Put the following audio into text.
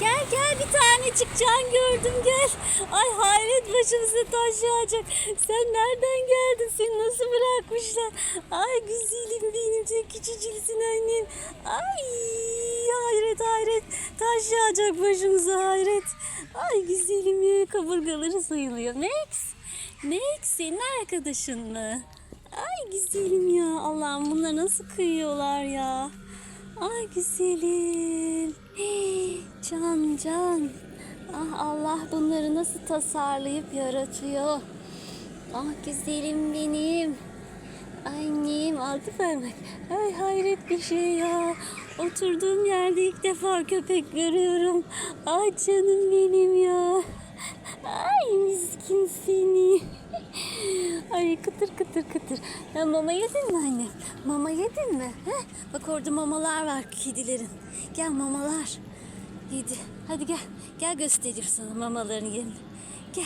Gel gel bir tanecik can gördüm gel. Ay hayret başımıza taş yağacak. Sen nereden geldin? Seni nasıl bırakmışlar? Ay güzelim benim sen küçücüksün annem. Ay hayret hayret taş yağacak başımıza hayret. Ay güzelim ya kaburgaları sayılıyor. Max. Max senin arkadaşın mı? Ay güzelim ya Allah'ım bunlar nasıl kıyıyorlar ya. Ay güzelim. Can. Ah Allah bunları nasıl tasarlayıp yaratıyor. Ah güzelim benim. Annem altı parmak. Ay hayret bir şey ya. Oturduğum yerde ilk defa köpek görüyorum. Ay canım benim ya. Ay miskin seni. Ay kıtır kıtır kıtır. Ya mama yedin mi anne? Mama yedin mi? Heh, bak orada mamalar var kedilerin. Gel mamalar. Yedi. Hadi gel. Gel göstereyim sana mamaların yerini. Gel.